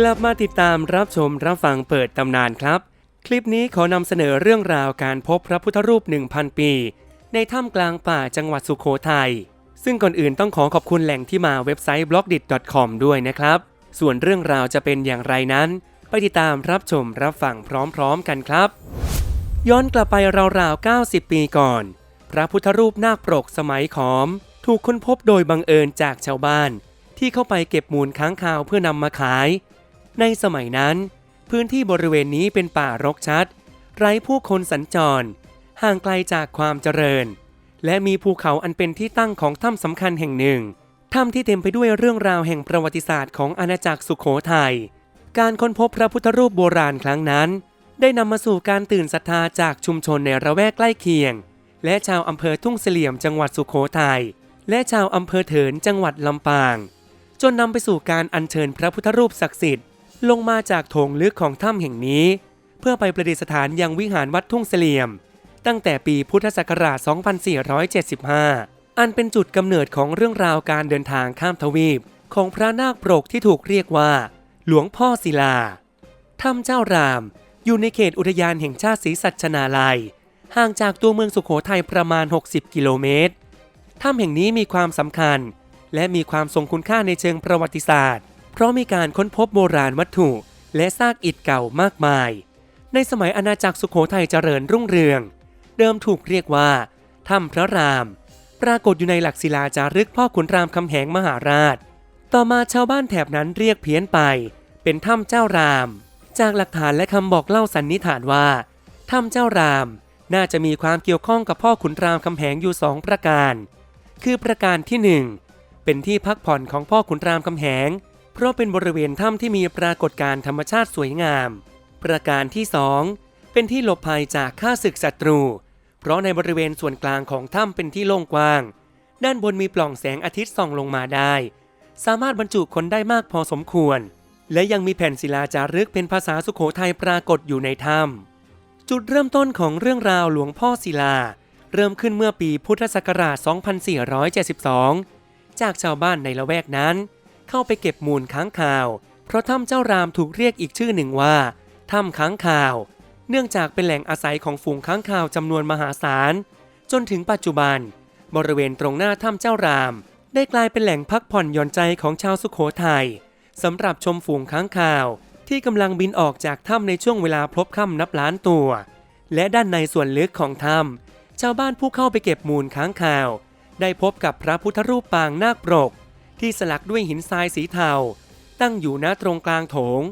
กลับมาติดตามรับชมรับฟังเปิดตำนานครับ คลิปนี้ขอนำเสนอเรื่องราวการพบพระพุทธรูป 1,000 ปี ในถ้ำกลางป่าจังหวัดสุโขทัยซึ่งก่อนอื่นต้องขอขอบคุณแหล่งที่มาเว็บไซต์ b l o g d i t c o m ด้วยนะครับ ส่วนเรื่องราวจะเป็นอย่างไรนั้น ไปติดตามรับชมรับฟังพร้อมๆกันครับ ย้อนกลับไปราวๆ 90 ปีก่อน พระพุทธรูปนาคปรกสมัยขอม ถูกค้นพบโดยบังเอิญจากชาวบ้าน ที่เข้าไปเก็บมูลค้างคาวเพื่อนำมาขาย ในสมัยนั้น พื้นที่บริเวณนี้เป็นป่ารกชัด ไร้ผู้คนสัญจร ห่างไกลจากความเจริญ และมีภูเขาอันเป็นที่ตั้งของถ้ำสำคัญแห่งหนึ่งถ้ำที่เต็มไปด้วยเรื่องราวแห่งประวัติศาสตร์ของอาณาจักรสุขโขทัยการค้นพบพระพุทธรูปโบราณครั้งนั้น ได้นำมาสู่การตื่นศรัทธาจากชุมชนในระแวกใกล้เคียง และชาวอำเภอทุ่งเสลี่ยมจังหวัดสุขโขทัยและชาวอำเภอเถินจังหวัดลำปาง จนนำไปสู่การอัญเชิญพระพุทธรูปศักดิ์สิทธิ์ ลงมาจากโถงลึกของถ้ำแห่งนี้ เพื่อไปประดิษฐานยังวิหารวัดทุ่งเสลี่ยม ตั้งแต่ปีพุทธศักราช 2475 อันเป็นจุดกำเนิดของเรื่องราวการเดินทางข้ามทวีป ของพระนาคปรกที่ถูกเรียกว่า หลวงพ่อศิลา ถ้ำเจ้าราม อยู่ในเขตอุทยานแห่งชาติศรีสัชนาลัย ห่างจากตัวเมืองสุขโขทัยประมาณ 60 กิโลเมตร ถ้ำแห่งนี้มีความสำคัญ และมีความทรงคุณค่าในเชิงประวัติศาสตร์ เพราะมีการค้นพบโบราณวัตถุ และซากอิฐเก่ามากมาย ในสมัยอาณาจักรสุขโขทัยเจริญรุ่งเรือง เดิมถูกเรียกว่าถ้ำพระราม ปรากฏอยู่ในหลักศิลาจารึกพ่อขุนรามคำแหงมหาราช ต่อมาชาวบ้านแถบนั้นเรียกเพี้ยนไป เป็นถ้ำเจ้าราม จากหลักฐานและคำบอกเล่าสันนิษฐานว่าถ้ำเจ้ารามน่าจะมีความเกี่ยวข้องกับพ่อขุนรามคำแหงอยู่สองประการ คือประการที่หนึ่งเป็นที่พักผ่อนของพ่อขุนรามคำแหง เพราะเป็นบริเวณถ้ำที่มีปรากฏการณ์ธรรมชาติสวยงาม ประการที่สองเป็นที่หลบภัยจากข้าศึกศัตรู เพราะในบริเวณส่วนกลางของถ้ำเป็นที่โล่งกว้าง ด้านบนมีปล่องแสงอาทิตย์ส่องลงมาได้ สามารถบรรจุคนได้มากพอสมควร และยังมีแผ่นศิลาจารึกเป็นภาษาสุโขทัยปรากฏอยู่ในถ้ำจุดเริ่มต้นของเรื่องราวหลวงพ่อศิลา เริ่มขึ้นเมื่อปีพุทธศักราช 2472 จากชาวบ้านในละแวกนั้น เข้าไปเก็บมูลค้างคาว เพราะถ้ำเจ้ารามถูกเรียกอีกชื่อหนึ่งว่าถ้ำค้างคาว เนื่องจากเป็นแหล่งอาศัยของฝูงค้างคาวจำนวนมหาศาล จนถึงปัจจุบัน บริเวณตรงหน้าถ้ำเจ้าราม ได้กลายเป็นแหล่งพักผ่อนหย่อนใจของชาวสุขโขทัยสำหรับชมฝูงค้างคาว ที่กำลังบินออกจากถ้ำในช่วงเวลาพลบค่ำนับล้านตัว และด้านในส่วนลึกของถ้ำชาวบ้านผู้เข้าไปเก็บมูลค้างคาว ได้พบกับพระพุทธรูปปางนาคปรก ที่สลักด้วยหินทรายสีเทา ตั้งอยู่ณตรงกลางโถง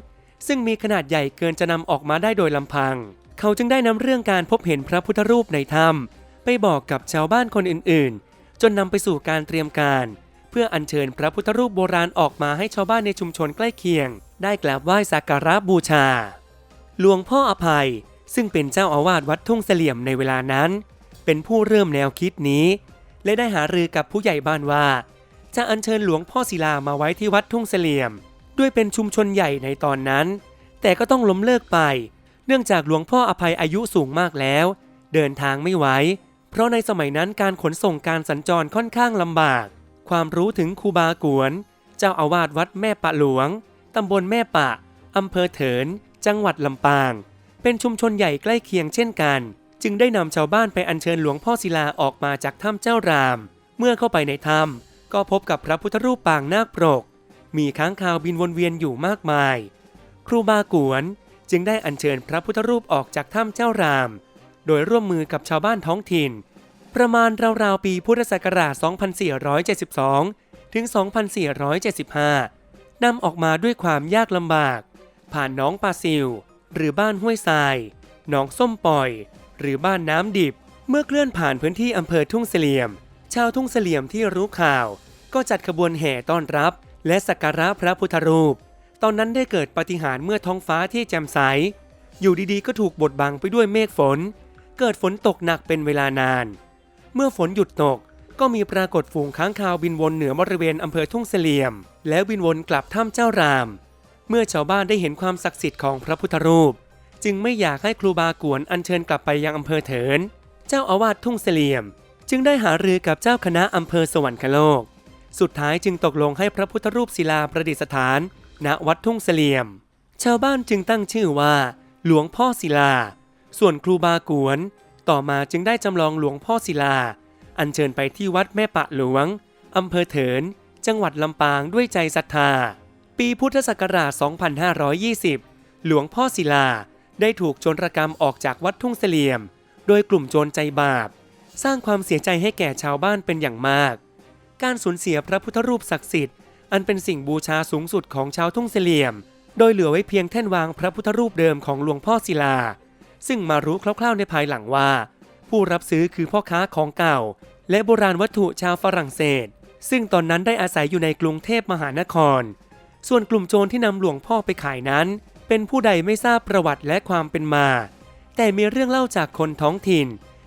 ซึ่งมีขนาดใหญ่เกินจะนำออกมาได้โดยลำพัง เขาจึงได้นำเรื่องการพบเห็นพระพุทธรูปในถ้ำไปบอกกับชาวบ้านคนอื่นๆ จนนำไปสู่การเตรียมการ เพื่ออัญเชิญพระพุทธรูปโบราณออกมาให้ชาวบ้านในชุมชนใกล้เคียง ได้กราบไหว้สักการะบูชา หลวงพ่ออภัยซึ่งเป็นเจ้าอาวาสวัดทุ่งเสลี่ยมในเวลานั้น เป็นผู้เริ่มแนวคิดนี้ และได้หารือกับผู้ใหญ่บ้านว่า จะอัญเชิญหลวงพ่อศิลามาไว้ที่วัดทุ่งเสลี่ยม ด้วยเป็นชุมชนใหญ่ในตอนนั้น แต่ก็ต้องล้มเลิกไป เนื่องจากหลวงพ่ออภัยอายุสูงมากแล้ว เดินทางไม่ไหวเพราะในสมัยนั้นการขนส่งการสัญจรค่อนข้างลำบาก ความรู้ถึงครูบากวน เจ้าอาวาสวัดแม่ปะหลวงตำบลแม่ปะอำเภอเถิน จังหวัดลำปาง เป็นชุมชนใหญ่ใกล้เคียงเช่นกัน จึงได้นำชาวบ้านไปอัญเชิญหลวงพ่อศิลาออกมาจากถ้ำเจ้าราม เมื่อเข้าไปในถ้ำ ก็พบกับพระพุทธรูปปางนาคปรก มีค้างคาวบินวนเวียนอยู่มากมาย ครูบากวนจึงได้อัญเชิญพระพุทธรูปออกจากถ้ำเจ้าราม โดยร่วมมือกับชาวบ้านท้องถิ่น ประมาณราวๆปีพุทธศักราช 2472 ถึง 2475 นำออกมาด้วยความยากลำบาก ผ่านหน้องปลาซิว หรือบ้านห้วยทรายหนองส้มปล่อย หรือบ้านน้ำดิบ เมื่อเคลื่อนผ่านพื้นที่อำเภอทุ่งเสลี่ยม ชาวทุ่งเสลี่ยมที่รู้ข่าว ก็จัดขบวนแห่ต้อนรับ และสักการะพระพุทธรูป ตอนนั้นได้เกิดปาฏิหาริย์เมื่อท้องฟ้าที่แจ่มใส อยู่ดีๆ ก็ถูกบดบังไปด้วยเมฆฝน เกิดฝนตกหนักเป็นเวลานาน เมื่อฝนหยุดตกก็มีปรากฏฝูงค้างคาวบินวนเหนือบริเวณอำเภอทุ่งเสลี่ยม แล้วบินวนกลับถ้ำเจ้าราม เมื่อชาวบ้านได้เห็นความศักดิ์สิทธิ์ของพระพุทธรูป จึงไม่อยากให้ครูบากวนอัญเชิญกลับไปยังอำเภอเถิน เจ้าอาวาสทุ่งเสลี่ยม จึงได้หารือกับเจ้าคณะอำเภอสวรรคโลก สุดท้ายจึงตกลงให้พระพุทธรูปศิลาประดิษฐาน ณวัดทุ่งเสลี่ยม ชาวบ้านจึงตั้งชื่อว่า หลวงพ่อศิลา ส่วนครูบากวน ต่อมาจึงได้จำลองหลวงพ่อศิลา อัญเชิญไปที่วัดแม่ปะหลวงอำเภอเถิน จังหวัดลำปางด้วยใจศรัทธา ปีพุทธศักราช 2520 หลวงพ่อศิลาได้ถูกโจรกรรมออกจากวัดทุ่งเสลี่ยม โดยกลุ่มโจรใจบาป สร้างความเสียใจให้แก่ชาวบ้านเป็นอย่างมาก การสูญเสียพระพุทธรูปศักดิ์สิทธิ์อันเป็นสิ่งบูชาสูงสุดของชาวทุ่งเสลี่ยม โดยเหลือไว้เพียงแท่นวางพระพุทธรูปเดิมของหลวงพ่อศิลา ซึ่งมารู้คร่าวๆในภายหลังว่า ผู้รับซื้อคือพ่อค้าของเก่า และโบราณวัตถุชาวฝรั่งเศส ซึ่งตอนนั้นได้อาศัยอยู่ในกรุงเทพมหานคร ส่วนกลุ่มโจรที่นำหลวงพ่อไปขายนั้น เป็นผู้ใดไม่ทราบประวัติและความเป็นมา แต่มีเรื่องเล่าจากคนท้องถิ่น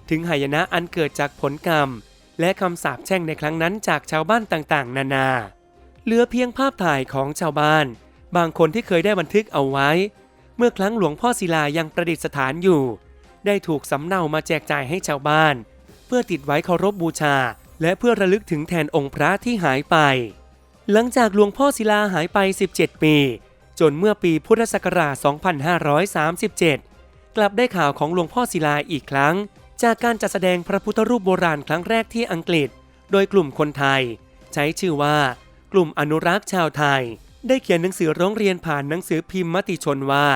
ถึงหายนะอันเกิดจากผลกรรม และคำสาปแช่งในครั้งนั้นจากชาวบ้านต่างๆ นานา เหลือเพียงภาพถ่ายของชาวบ้าน บางคนที่เคยได้บันทึกเอาไว้ เมื่อครั้งหลวงพ่อศิลายังประดิษฐานอยู่ ได้ถูกสำเนามาแจกจ่ายให้ชาวบ้าน เพื่อติดไว้เคารพบูชา และเพื่อระลึกถึงแทนองค์พระที่หายไป หลังจากหลวงพ่อศิลาหายไป 17 ปี จนเมื่อปีพุทธศักราช 2537 กลับได้ข่าวของหลวงพ่อศิลาอีกครั้ง จากการจัดแสดงพระพุทธรูปโบราณครั้งแรกที่อังกฤษ โดยกลุ่มคนไทย ใช้ชื่อว่า กลุ่มอนุรักษ์ชาวไทย ได้เขียนหนังสือร้องเรียนผ่านหนังสือพิมพ์มติชนว่า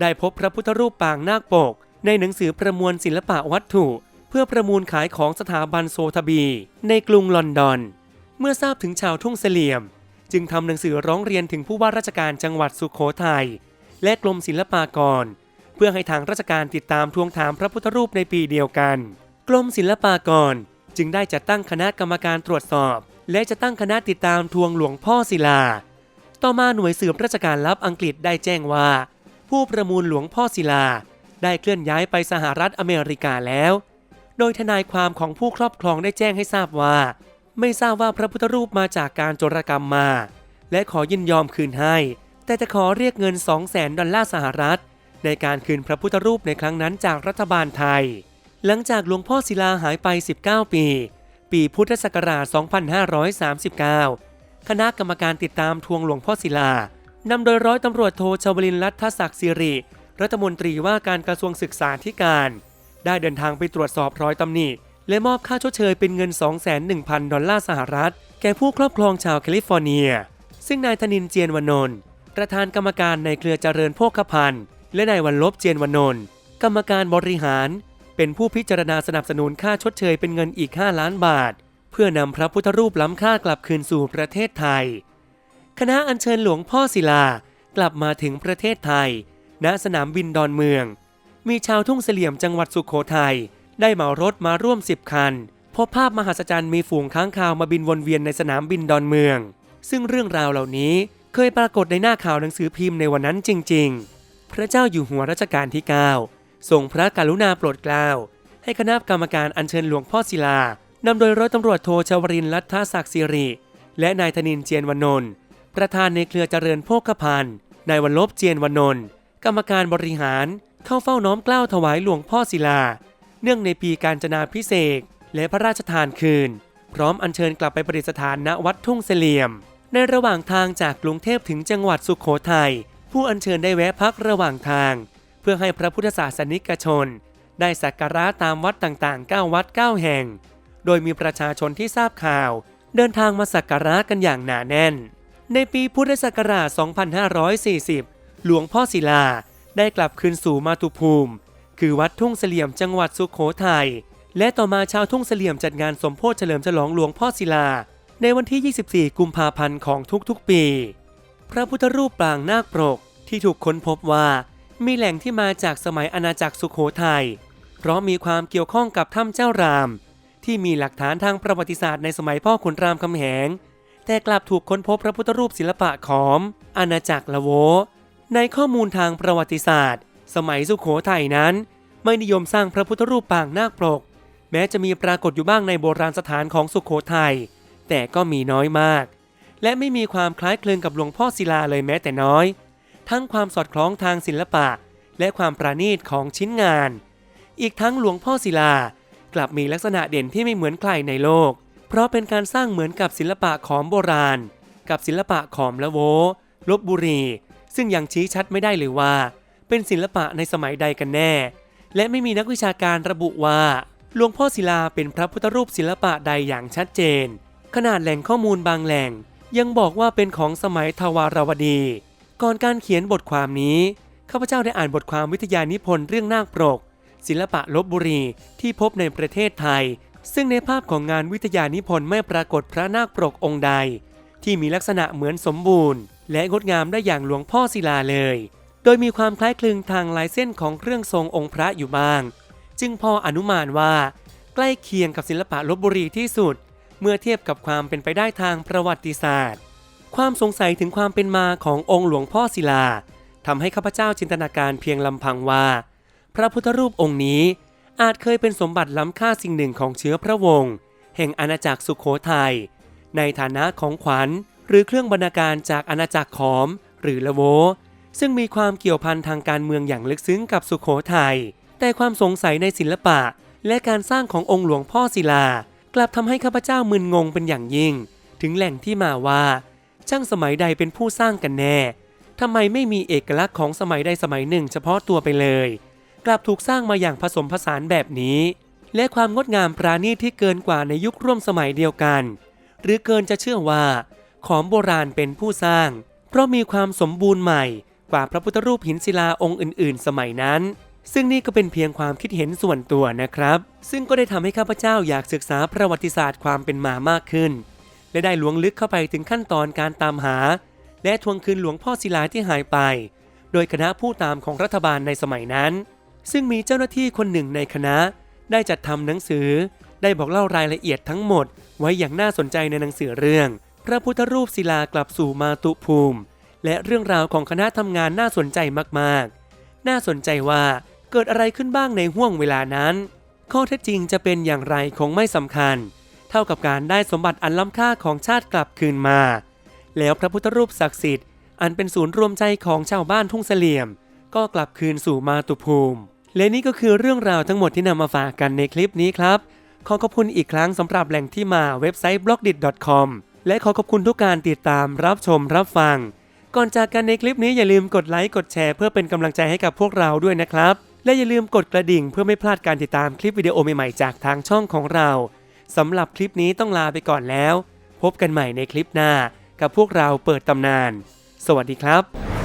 ได้พบพระพุทธรูปปางนาคปก ในหนังสือประมวลศิลปะวัตถุ เพื่อประมูลขายของสถาบันโซทบี ในกรุงลอนดอน เมื่อทราบถึงชาวทุ่งเสลี่ยม จึงทำหนังสือร้องเรียนถึงผู้ว่าราชการจังหวัดสุขโขทัยและกรมศิลปากร เพื่อให้ทางราชการติดตามทวงถามพระพุทธรูปในปีเดียวกัน กรมศิลปากรจึงได้จัดตั้งคณะกรรมการตรวจสอบ และจะตั้งคณะติดตามทวงหลวงพ่อศิลา ต่อมาหน่วยสืบราชการลับอังกฤษได้แจ้งว่า ผู้ประมูลหลวงพ่อศิลา ได้เคลื่อนย้ายไปสหรัฐอเมริกาแล้ว โดยทนายความของผู้ครอบครองได้แจ้งให้ทราบว่า ไม่ทราบว่าพระพุทธรูปมาจากการโจรกรรมมา และขอยินยอมคืนให้ แต่จะขอเรียกเงิน 2 0 0แสนดอลลาร์สหรัฐ ในการคืนพระพุทธรูปในครั้งนั้นจากรัฐบาลไทย หลังจากหลวงพ่อศิลาหายไป 19 ปี ปีพุทธศักราช 2539 คณะกรรมการติดตามทวงหลวงพ่อศิลานำโดยร้อยตำรวจโทชวลินรัฐศักดิ์สิริ รัฐมนตรีว่าการกระทรวงศึกษาธิการ ได้เดินทางไปตรวจสอบรอยตำหนิและมอบค่าชดเชยเป็นเงิน 21,000ดอลลาร์สหรัฐ แก่ผู้ครอบครองชาวแคลิฟอร์เนีย ซึ่งนายธนินเจียนวนนท์ประธานกรรมการในเครือเจริญโภคภัณฑ์ และนายวันลบเจียนวันนท์กรรมการบริหาร เป็นผู้พิจารณาสนับสนุนค่าชดเชยเป็นเงินอีก 5 ล้านบาท เพื่อนำพระพุทธรูปล้ำค่ากลับคืนสู่ประเทศไทย คณะอัญเชิญหลวงพ่อศิลากลับมาถึงประเทศไทย ณสนามบินดอนเมือง มีชาวทุ่งเสลี่ยมจังหวัดสุขโขทัยได้เหมารถมาร่วม 10 คัน พบภาพมหัศจรรย์มีฝูงค้างคาวมาบินวนเวียนในสนามบินดอนเมือง ซึ่งเรื่องราวเหล่านี้เคยปรากฏในหน้าข่าวหนังสือพิมพ์ในวันนั้นจริง ๆ พระเจ้าอยู่หัวรัชกาลที่ 9 ทรงพระกรุณาโปรดเกล้า ให้คณะกรรมการอัญเชิญหลวงพ่อศิลานำโดยร้อยตำรวจโทชวรินทร์รัฐศักดิ์สิริ และนายธนินเจียนวนนท์ประธานในเครือเจริญโภคภัณฑ์นายวันลบเจียนวนนท์กรรมการบริหารเข้าเฝ้าน้อมเกล้าถวายหลวงพ่อศิลา เนื่องในปีการจนาพิเศษและพระราชทานคืน พร้อมอัญเชิญกลับไปประดิษฐานณวัดทุ่งเสลี่ยม ในระหว่างทางจากกรุงเทพถึงจังหวัดสุขโขทัย ผู้อัญเชิญได้แวะพักระหว่างทาง เพื่อให้พระพุทธศาสนิกชน ได้สักการะตามวัดต่างๆ 9 วัด 9 แห่ง โดยมีประชาชนที่ทราบข่าว เดินทางมาสักการะกันอย่างหนาแน่น ในปีพุทธศักราช 2540 หลวงพ่อศิลาได้กลับคืนสู่มาตุภูมิ คือวัดทุ่งเสลี่ยมจังหวัดสุขโขทัยและต่อมาชาวทุ่งเสลี่ยมจัดงานสมโพธิเฉลิมฉลองหลวงพ่อศิลา ในวันที่ 24 กุมภาพันธ์ของทุกๆปี พระพุทธรูปปางนาคปรกที่ถูกค้นพบว่า มีแหล่งที่มาจากสมัยอาณาจักรสุขโขทัยเพราะมีความเกี่ยวข้องกับถ้ำเจ้าราม ที่มีหลักฐานทางประวัติศาสตร์ในสมัยพ่อขุนรามคำแหง แต่กลับถูกค้นพบพระพุทธรูปศิลปะขอม อาณาจักรละโว ในข้อมูลทางประวัติศาสตร์ สมัยสุขโขทัยนั้น ไม่นิยมสร้างพระพุทธรูปปางนาคปรก แม้จะมีปรากฏอยู่บ้างในโบราณสถานของสุขโขทัยแต่ก็มีน้อยมาก และไม่มีความคล้ายคลึงกับหลวงพ่อศิลาเลยแม้แต่น้อย ทั้งความสอดคล้องทางศิลปะ และความประณีตของชิ้นงาน อีกทั้งหลวงพ่อศิลากลับมีลักษณะเด่นที่ไม่เหมือนใครในโลก เพราะเป็นการสร้างเหมือนกับศิลปะขอมโบราณ กับศิลปะขอมละโว ลบบุรี ซึ่งยังชี้ชัดไม่ได้เลยว่า เป็นศิลปะในสมัยใดกันแน่ และไม่มีนักวิชาการระบุว่าหลวงพ่อศิลาเป็นพระพุทธรูปศิลปะใดอย่างชัดเจน ขนาดแหล่งข้อมูลบางแหล่ง ยังบอกว่าเป็นของสมัยทวารวดี ก่อนการเขียนบทความนี้ข้าพเจ้าได้อ่านบทความวิทยานิพนธ์เรื่องนาคปรก ศิลปะลบบุรีที่พบในประเทศไทย ซึ่งในภาพของงานวิทยานิพนธ์ไม่ปรากฏพระนาคปรกองค์ใด ที่มีลักษณะเหมือนสมบูรณ์ และงดงามได้อย่างหลวงพ่อศิลาเลย โดยมีความคล้ายคลึงทางลายเส้นของเครื่องทรงองค์พระอยู่บ้าง จึงพออนุมานว่า ใกล้เคียงกับศิลปะลบบุรีที่สุด เมื่อเทียบกับความเป็นไปได้ทางประวัติศาสตร์ ความสงสัยถึงความเป็นมาขององค์หลวงพ่อศิลาทำให้ข้าพเจ้าจินตนาการเพียงลำพังว่า พระพุทธรูปองค์นี้อาจเคยเป็นสมบัติล้ำค่าสิ่งหนึ่งของเชื้อพระวงศ์แห่งอาณาจักรสุขโขทัยในฐานะของขวัญ หรือเครื่องบรรณาการจากอาณาจักรขอม หรือละโว ซึ่งมีความเกี่ยวพันทางการเมืองอย่างลึกซึ้งกับสุขโขทัยแต่ความสงสัยในศิลปะ และการสร้างขององค์หลวงพ่อศิลา กลับทำให้ข้าพเจ้ามึนงงเป็นอย่างยิ่ง ถึงแหล่งที่มาว่า ช่างสมัยใดเป็นผู้สร้างกันแน่ทำไมไม่มีเอกลักษณ์ของสมัยใดสมัยหนึ่ง เฉพาะตัวไปเลย กลับถูกสร้างมาอย่างผสมผสานแบบนี้ และความงดงามปราณีตที่เกินกว่าในยุคร่วมสมัยเดียวกัน หรือเกินจะเชื่อว่า ของโบราณเป็นผู้สร้าง เพราะมีความสมบูรณ์ใหม่กว่าพระพุทธรูปหินศิลาองค์อื่น ๆ สมัยนั้น ซึ่งนี่ก็เป็นเพียงความคิดเห็นส่วนตัวนะครับ ซึ่งก็ได้ทำให้ข้าพเจ้าอยากศึกษาประวัติศาสตร์ความเป็นมามากขึ้น และได้ล้วงลึกเข้าไปถึงขั้นตอนการตามหา และทวงคืนหลวงพ่อศิลาที่หายไป โดยคณะผู้ตามของรัฐบาลในสมัยนั้น ซึ่งมีเจ้าหน้าที่คนหนึ่งในคณะ ได้จัดทำหนังสือ ได้บอกเล่ารายละเอียดทั้งหมด ไว้อย่างน่าสนใจในหนังสือเรื่อง พระพุทธรูปศิลากลับสู่มาตุภูมิ และเรื่องราวของคณะทำงานน่าสนใจมากๆ น่าสนใจว่า เกิดอะไรขึ้นบ้างในห่วงเวลานั้น ข้อเท็จจริงจะเป็นอย่างไรคงไม่สำคัญ เท่ากับการได้สมบัติอันล้ำค่าของชาติกลับคืนมา แล้วพระพุทธรูปศักดิ์สิทธิ์อันเป็นศูนย์รวมใจของชาวบ้านทุ่งเสลี่ยม ก็กลับคืนสู่มาตุภูมิ และนี่ก็คือเรื่องราวทั้งหมดที่นำมาฝากกันในคลิปนี้ครับ ขอขอบคุณอีกครั้งสำหรับแหล่งที่มาเว็บไซต์ b l o g d i t c o m และขอขอบคุณทุกการติดตามรับชมรับฟัง ก่อนจากกันในคลิปนี้อย่าลืมกดไลค์กดแชร์เพื่อเป็นกำลังใจให้กับพวกเราด้วยนะครับ และอย่าลืมกดกระดิ่งเพื่อไม่พลาดการติดตามคลิปวิดีโอใหม่ๆจากทางช่องของเราสำหรับคลิปนี้ต้องลาไปก่อนแล้ว พบกันใหม่ในคลิปหน้ากับพวกเราเปิดตำนาน สวัสดีครับ